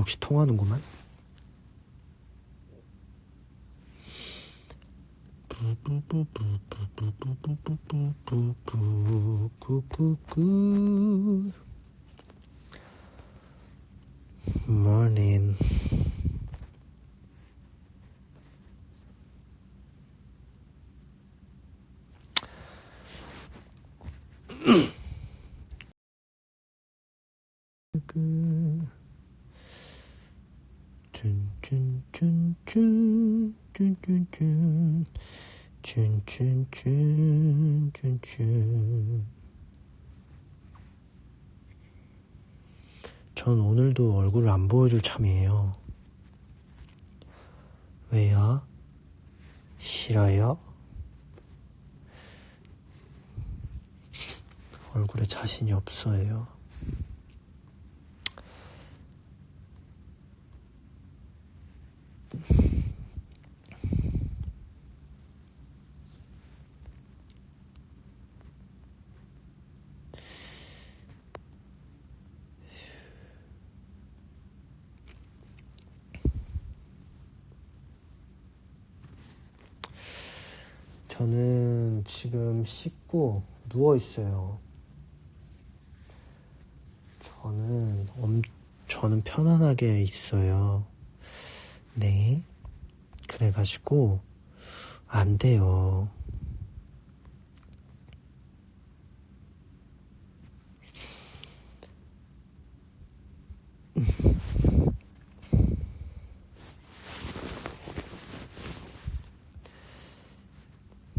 역시 통하는구만. morning 그 전 오늘도 얼굴을 안 보여줄 참이에요. 왜요? 싫어요? 얼굴에 자신이 없어요. 저는 지금 씻고 누워 있어요. 저는 엄, 저는 편안하게 있어요. 네. 그래가지고 안 돼요.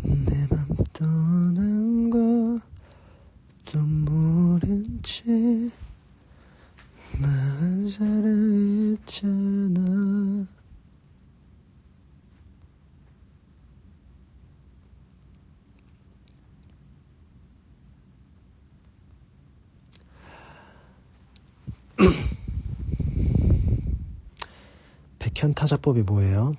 내 맘 떠난 것도 모른 채 난 사랑했잖아 백 현 타자법이 뭐예요?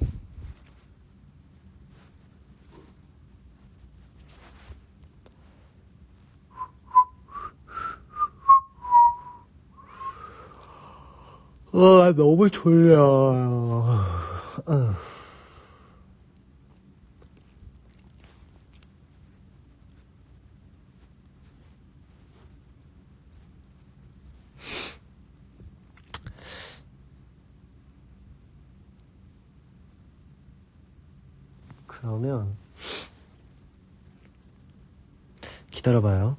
아, 너무 졸려. 아. 그러면 기다려봐요.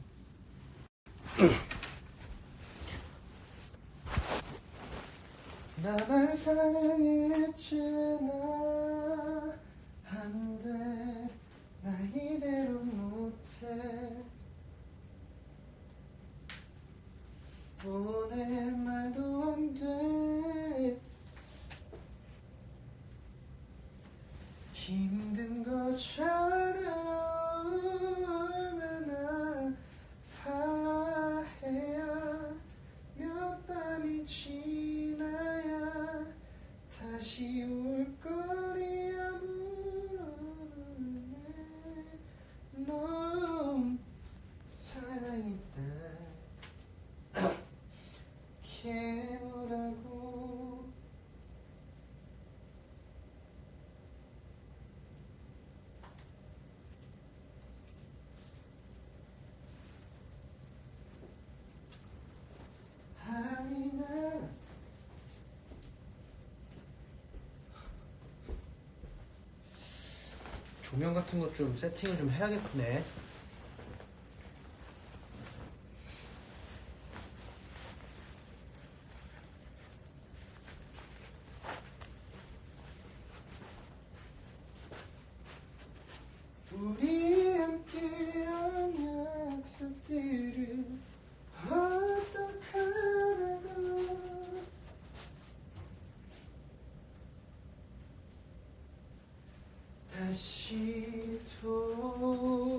나만 사랑했잖아 안돼 나 이대로 못해 보낼 말도 안돼 힘든 거잖아 얼마나 다 해야 몇 밤이 지나야 다시 올 거리 아무런 넌 사랑했다 개보라고 아니나 조명 같은 것 좀 세팅을 좀 해야겠네. 우리 함께한 약속들을 어떡하라고 다시 돌아와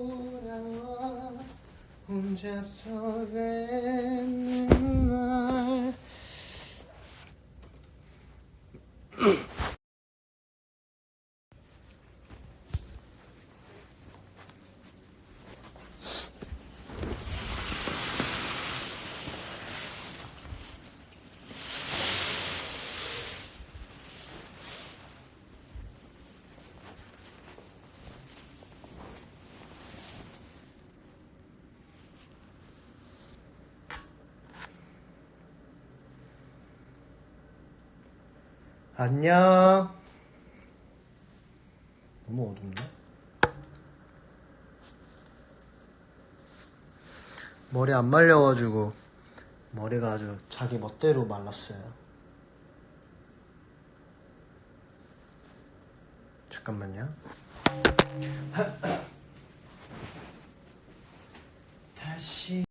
혼자서 뱉는 말 안녕. 너무 어둡네. 머리 안 말려가지고 머리가 아주 자기 멋대로 말랐어요. 잠깐만요. 다시.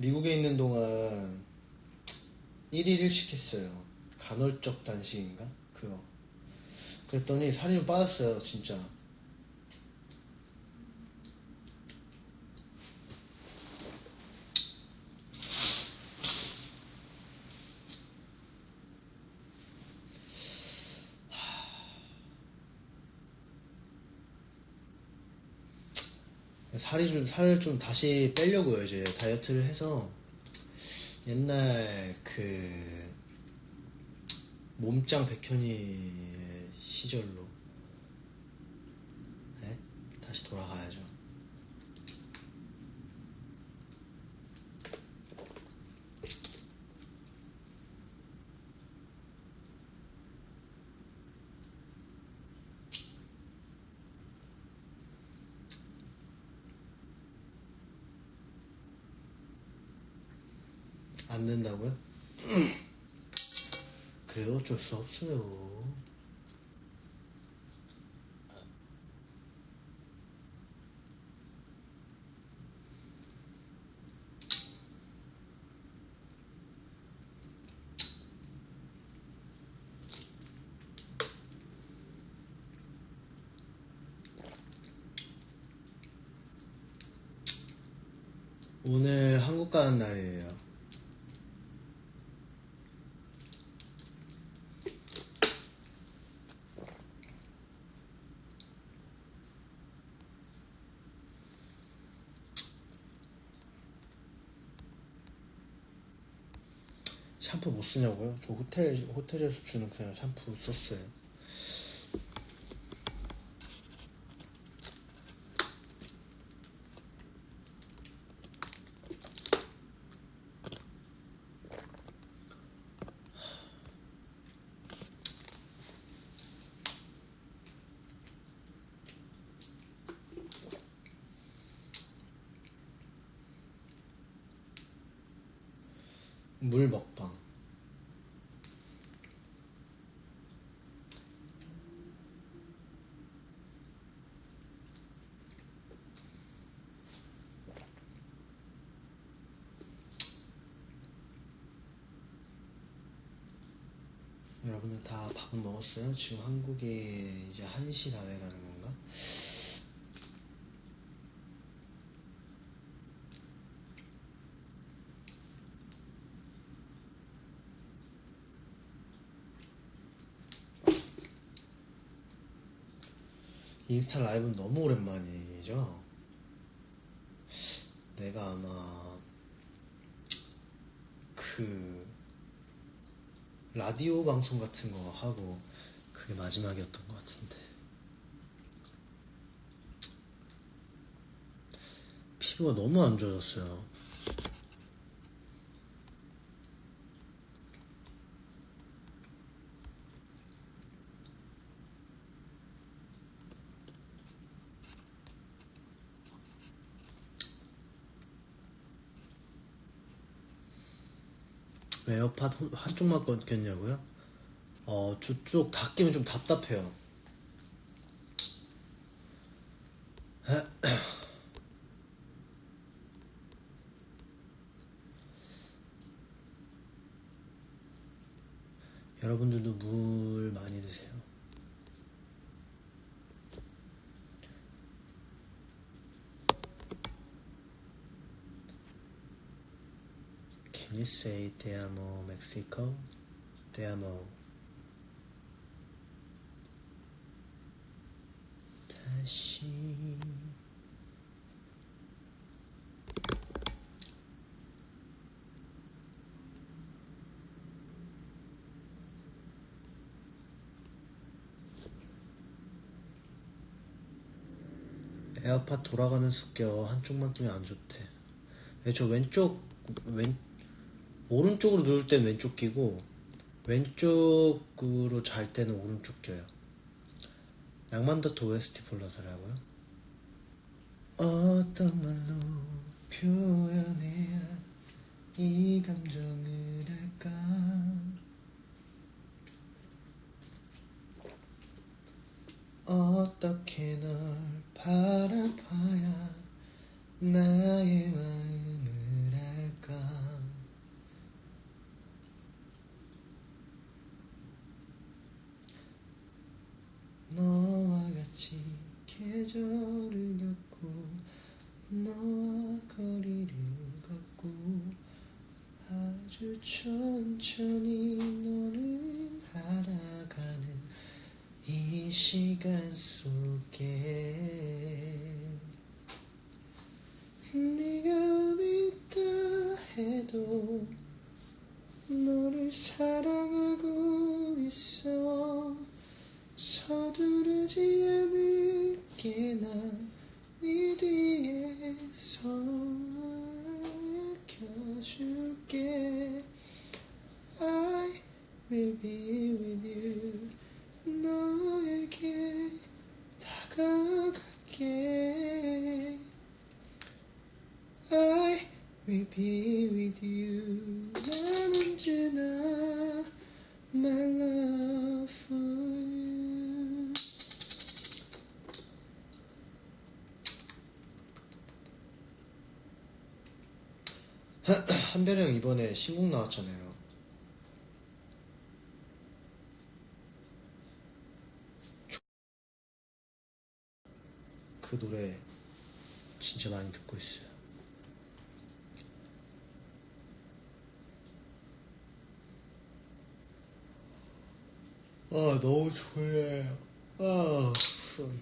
미국에 있는 동안 1일 1식 했어요. 간헐적 단식인가? 그거. 그랬더니 살이 좀 빠졌어요, 진짜. 살이 좀, 살을 좀 다시 빼려고요, 이제. 다이어트를 해서. 옛날 그, 몸짱 백현이의 시절로. 네? 다시 돌아가야죠. 안 된다고요? 그래도 어쩔 수 없어요. 오늘 한국 가는 날이에요. 샴푸 못 쓰냐고요? 저 호텔, 호텔에서 주는 그냥 샴푸 썼어요. 물 먹 밥 먹었어요? 지금 한국에 이제 1시 다 돼가는 건가? 인스타 라이브는 너무 오랜만이죠? 내가 아마 그 라디오 방송 같은 거 하고 그게 마지막이었던 것 같은데 피부가 너무 안 좋아졌어요. 에어팟 한- 한쪽만 꼈냐고요? 어, 두쪽 다 끼면 좀 답답해요. 여러분들도 물 많이 드세요. Can you say te amo Mexico? Te amo. 다시 에어팟 돌아가면서 껴 한쪽만 끼면 안 좋대. 네, 저 왼쪽 왼 오른쪽으로 누울 땐 왼쪽 끼고 왼쪽으로 잘 때는 오른쪽 껴요. 낭만더트 OST 불러더라고요. 어떤 말로 표현해야 이 감정을 할까? 어떻게 널 바라봐야 나의 마음을 알까? 너와 같이 계절을 겪고 너와 거리를 걷고 아주 천천히 너를 알아가는 이 시간 속에 네가 어디 있다 해도 너를 사랑하고 있어 서두르지 않을게 난네 뒤에서 켜줄게 I will be with you 너에게 다가갈게 I will be with you 난 언제나 my love for you 한별이 형 이번에 신곡 나왔잖아요 그 노래 진짜 많이 듣고 있어요. 아, 너무 졸려요. 아, 손.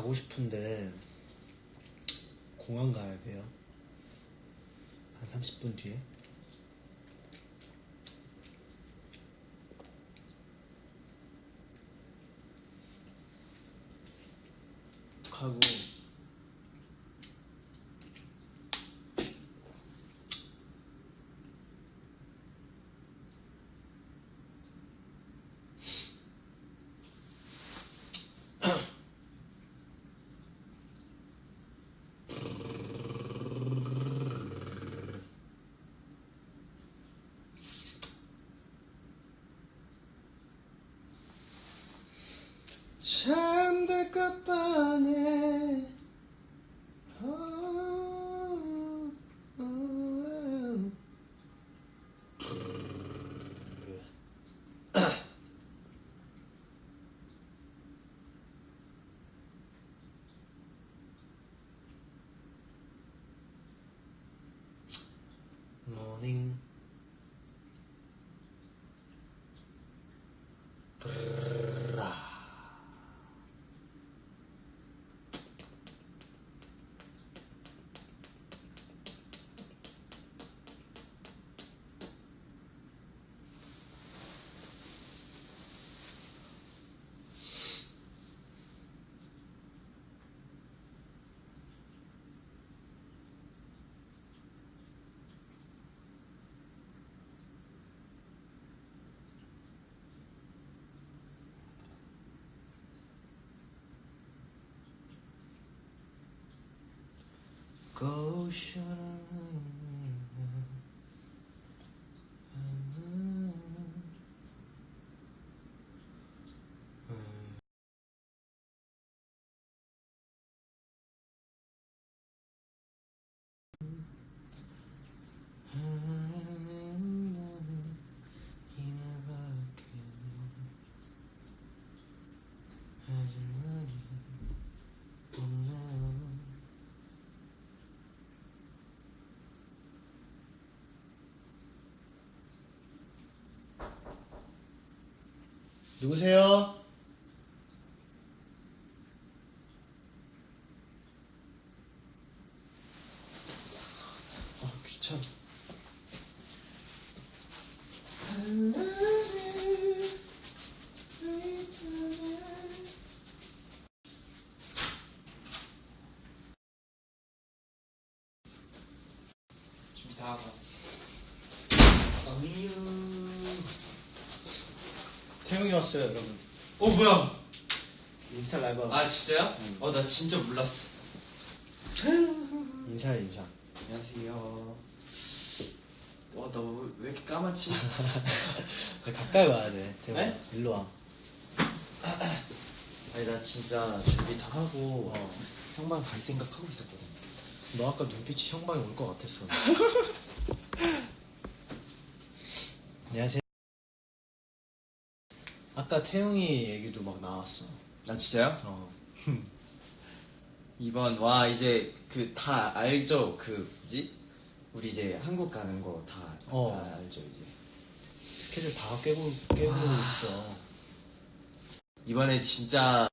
자고 싶은데 공항 가야 돼요. 한 30분 뒤에. 가고 잠들 것 뻔해 어, 어, 어. 고 누구세요? 아 귀찮아 왔어요 여러분 어 뭐야? 인스타 라이브 하고 아 진짜요? 응. 어 나 진짜 몰랐어. 인사해 인사 안녕하세요. 어나 왜 이렇게 까맣지? 가까이 와야 돼 태용아 네? 일로 와 아니 나 진짜 준비 다 하고 어. 형만 갈 생각하고 있었거든. 너 아까 눈빛이 형방에 올 것 같았어. 안녕하세요. 아까 태용이 얘기도 막 나왔어. 나 진짜요? 어. 이번 와 이제 그 다 알죠? 그 뭐지? 우리 이제 한국 가는 거다 어. 알죠 이제. 스케줄 다 깨고, 깨고 있어. 이번에 진짜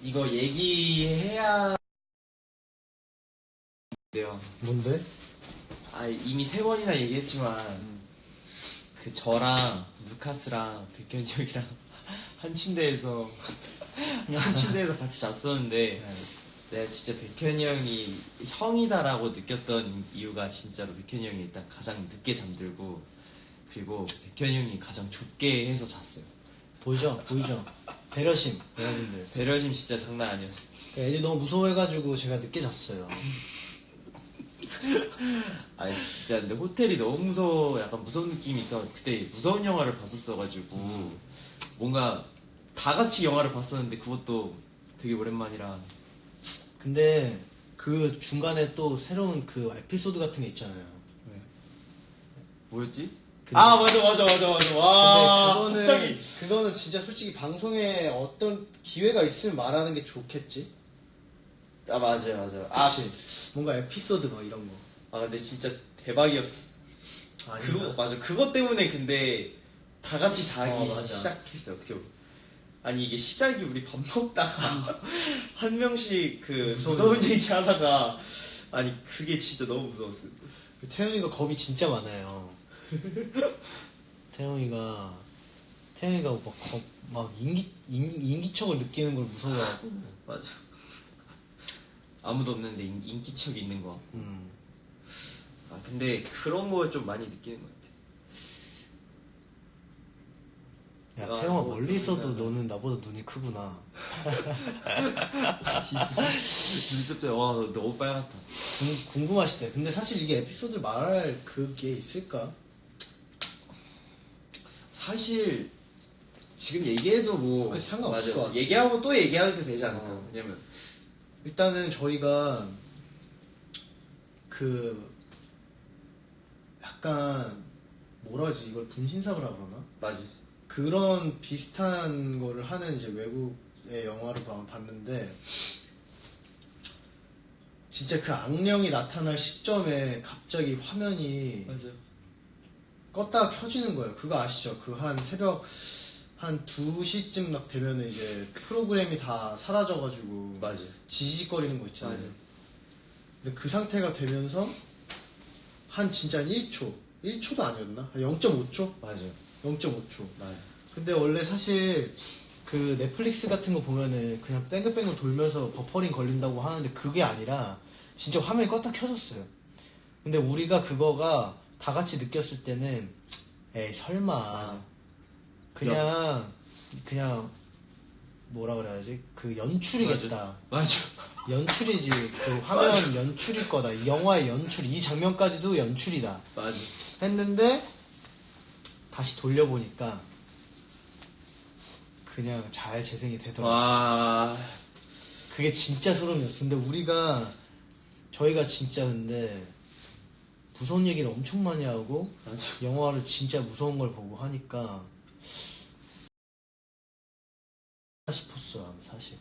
이거 얘기해야 돼요. 뭔데? 아 이미 세 번이나 얘기했지만 음. 그 저랑 루카스랑 백현이 형이랑 한 침대에서 한 침대에서 같이 잤었는데 네. 내가 진짜 백현이 형이 형이다라고 느꼈던 이유가 진짜로 백현이 형이 일단 가장 늦게 잠들고 그리고 백현이 형이 가장 좁게 해서 잤어요. 보이죠? 보이죠? 배려심, 여러분들. 배려심 진짜 장난 아니었어. 그 애들이 너무 무서워해가지고 제가 늦게 잤어요. 아니 진짜 근데 호텔이 너무 무서워 약간 무서운 느낌이 있어 그때 무서운 영화를 봤었어가지고 음. 뭔가 다 같이 영화를 봤었는데 그것도 되게 오랜만이라 근데 그 중간에 또 새로운 그 에피소드 같은 게 있잖아요. 뭐였지? 근데- 아 맞아 맞아 맞아 맞아 와 근데 그거는, 갑자기 그거는 진짜 솔직히 방송에 어떤 기회가 있으면 말하는 게 좋겠지? 아 맞아요 맞아요 아, 그치? 뭔가 에피소드 막 이런 거. 아 근데 진짜 대박이었어 아닌가? 그거 맞아 그것 때문에 근데 다 같이 자기 어. 시작했어요 어떻게 보면 아니 이게 시작이 우리 밥 먹다가 한 명씩 그 무서운 무서운 얘기 하다가 아니 그게 진짜 너무 무서웠어요 그 태영이가 겁이 진짜 많아요. 태영이가, 태영이가 막, 겁, 막 인기, 인, 인기척을 느끼는 걸 무서워하고. 맞아 아무도 없는데 인, 인기척이 있는 거 음. 아, 근데 그런 거좀 많이 느끼는 것 야, 아, 태영아 뭐, 멀리 있어도 그러니까. 너는 나보다 눈이 크구나. 같아. 눈썹도 와, 너 너무 빨갛다. 궁, 궁금하시대. 근데 사실 이게 에피소드 말할 그게 있을까? 사실, 지금 얘기해도 뭐. 그치, 상관없을. 것. 얘기하고 또 얘기해도 되지 않을까. 어. 왜냐면, 일단은 저희가 그 약간 뭐라 하지 이걸 분신사고라 그러나? 맞아. 그런 비슷한 거를 하는 이제 외국의 영화를 봐- 봤는데 진짜 그 악령이 나타날 시점에 갑자기 화면이 맞아. 껐다가 켜지는 거예요. 그거 아시죠? 그 한 새벽 한 2시쯤 막 되면은 이제 프로그램이 다 사라져가지고 맞아. 지지거리는 거 있잖아요. 맞아. 근데 그 상태가 되면서 한 진짜 한 1초, 1초도 아니었나? 한 0.5초? 맞아. 0.5초. 맞아. 근데 원래 사실 그 넷플릭스 같은 거 보면은 그냥 뺑글뺑글 돌면서 버퍼링 걸린다고 하는데 그게 아니라 진짜 화면이 껐다 켜졌어요. 근데 우리가 그거가 다 같이 느꼈을 때는 에이 설마 맞아. 그냥 그냥 뭐라 그래야지 그 연출이겠다. 맞아. 연출이지 그 화면 연출일 거다. 이 영화의 연출 이 장면까지도 연출이다. 맞아. 했는데 다시 돌려보니까 그냥 잘 재생이 되더라고. 와. 그게 진짜 소름이었어. 근데 우리가 저희가 진짜 근데 무서운 얘기를 엄청 많이 하고 맞아. 영화를 진짜 무서운 걸 보고 하니까 싶었어요 사실.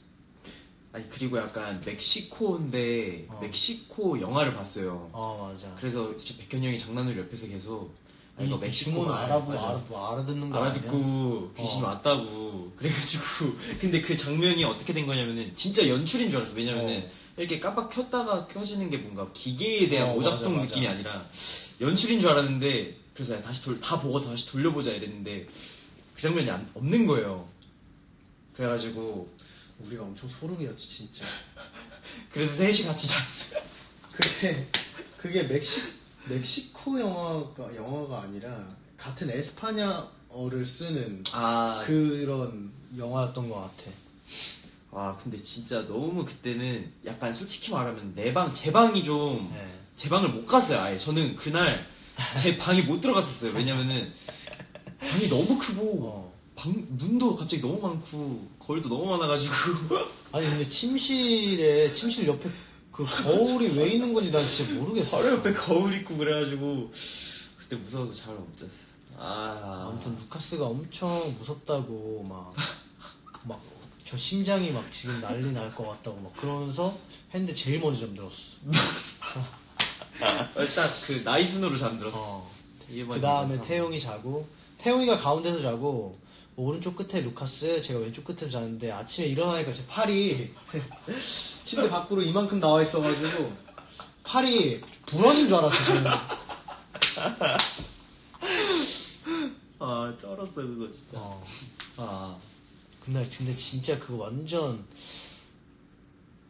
아니 그리고 약간 멕시코인데 어. 멕시코 영화를 봤어요. 아 맞아. 그래서 진짜 백현 형이 장난으로 옆에서 계속 아, 이 이거 멕시코 주문 말, 알아보. 알아 뭐 알아듣는 거? 알아듣고 귀신 어. 왔다고 그래가지고 근데 그 장면이 어떻게 된 거냐면은 진짜 연출인 줄 알았어 왜냐면은 어. 이렇게 깜빡 켰다가 켜지는 게 뭔가 기계에 대한 어, 오작동 맞아, 맞아. 느낌이 아니라 연출인 줄 알았는데 그래서 야, 다시 돌, 다 보고 다시 돌려보자 이랬는데 그 장면이 안- 없는 거예요 그래가지고 우리가 엄청 소름이었지 진짜. 그래서 셋이 같이 잤어요 그게 그게 멕시 멕시코 영화가 영화가 아니라 같은 에스파냐어를 쓰는 아 그런 영화였던 것 같아. 와 근데 진짜 너무 그때는 약간 솔직히 말하면 내 방 제 방이 좀제 네. 방을 못 갔어요 아예 저는 그날 제 방에 못 들어갔었어요 왜냐면은 방이 너무 크고 어. 방 문도 갑자기 너무 많고 거울도 너무 많아가지고 아니 근데 침실에 침실 옆에 그 거울이 왜 있는 건지 난 진짜 모르겠어. 바로 옆에 거울 있고 그래가지고 그때 무서워서 잠을 못 잤어 아 아무튼 루카스가 엄청 무섭다고 막 막 저 심장이 막 지금 난리 날 것 같다고 막 그러면서 했는데 제일 먼저 잠들었어. 딱 그 나이 순으로 잠들었어 어. 그 다음에. 태용이 자고 태용이가 가운데서 자고 오른쪽 끝에 루카스 제가 왼쪽 끝에서 자는데 아침에 일어나니까 제 팔이 침대 밖으로 이만큼 나와 있어가지고 팔이 부러진 줄 알았어 저는. 아 쩔었어 그거 진짜. 어. 아. 근데, 근데 진짜 그거 완전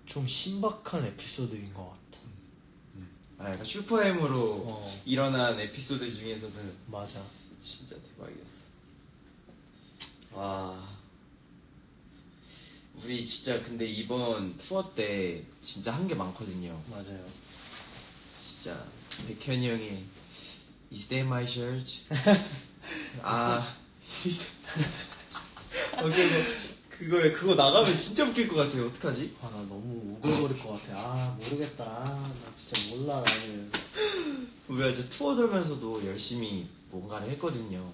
좀 신박한 에피소드인 것 같아. 아, 약간 슈퍼엠으로 어. 일어난 에피소드 중에서는 맞아 진짜 대박이었어. 와. 우리 진짜 근데 이번 투어 때 진짜 한 게 많거든요. 맞아요 진짜 백현이 형이 Is that my shirt? 아, is- 어, 그거, 그거, 그거 나가면 진짜 웃길 것 같아요. 어떡하지? 아 나 너무 오글거릴 것 같아 아 모르겠다 아, 나 진짜 몰라 나는 우리가 이제 투어 돌면서도 열심히 뭔가를 했거든요.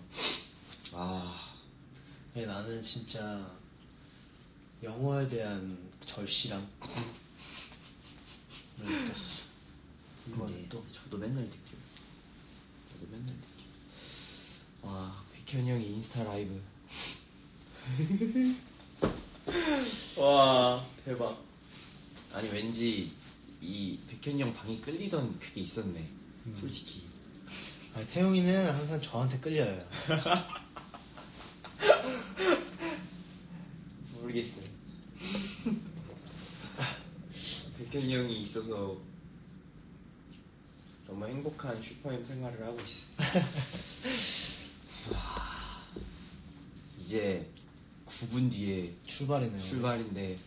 아, 예, 나는 진짜 영어에 대한 절실함 을 느꼈어. 이번에 근데 또 저도 맨날 느껴요. 저도 맨날 느껴요. 와, 백현이 형이 인스타 라이브. 와, 대박. 아니, 왠지 이 백현이 형 방이 끌리던 그게 있었네. 음. 솔직히. 아니, 태용이는 항상 저한테 끌려요. 모르겠어요. 백현이 형이 있어서 너무 행복한 슈퍼엠 생활을 하고 있어요. 와, 이제 9분 뒤에 출발이네요. 출발인데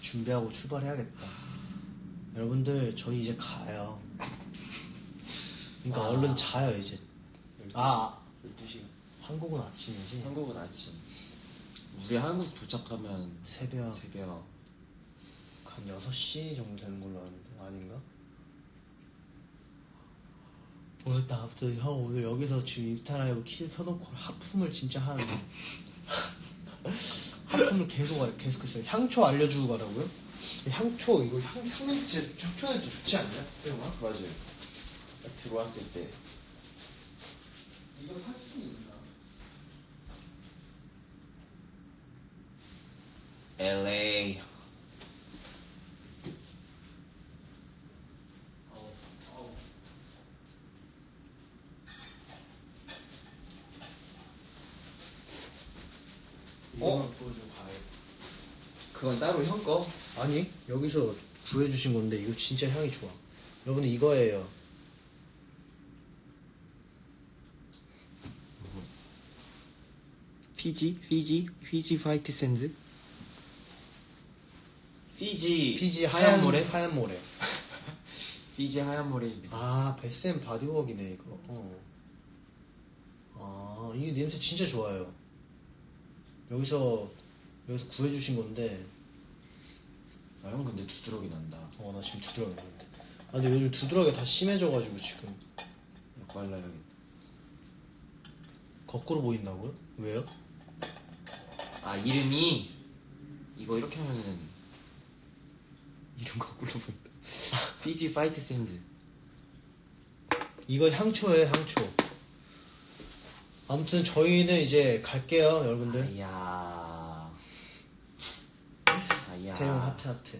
준비하고 출발해야겠다. 여러분들 저희 이제 가요. 그러니까 와. 얼른 자요 이제. 아 12시간. 한국은 아침이지. 한국은 아침. 우리 한국 도착하면 새벽 새벽 한 6시 정도 되는 걸로 아는데 아닌가? 오늘 나부터 형 오늘 여기서 지금 인스타 라이브 키 켜놓고 하품을 진짜 하는 하품을 계속 계속했어요. 향초 알려주고 가라고요? 향초 이거 향 향냄새 진짜 향초 냄새 좋지 않냐? 맞아요. 딱 들어왔을 때 이거 살수 있나? LA 아우 아우. 이거만 어? 보여주고 가요. 그건 따로 형 거. 아니 여기서 구해주신 건데 이거 진짜 향이 좋아 여러분들 이거예요 피지 피지 피지 파이트 센즈. 피지 피지 하얀 모래? 하얀 모래. 피지 하얀 모래입니다. 아, 베스앤 바디웍이네, 이거. 어. 아, 이 냄새 진짜 좋아요. 여기서, 여기서 구해주신 건데, 아, 형 근데 두드러기 난다. 어, 나 지금 두드러기 나는데. 아, 근데 요즘 두드러기가 다 심해져가지고 지금. 빨라요. 거꾸로 보인다고요? 왜요? 아 이름이 이거 이렇게 하면은 이름 거꾸로 보인다. 피지 파이트 샌드. 이거 향초예요, 향초. 아무튼 저희는 이제 갈게요, 여러분들. 아야. 태용 하트 하트.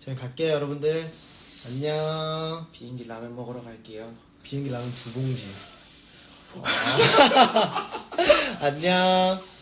저희 갈게요, 여러분들. 안녕. 비행기 라면 먹으러 갈게요. 비행기 라면 두 봉지. 아. 안녕.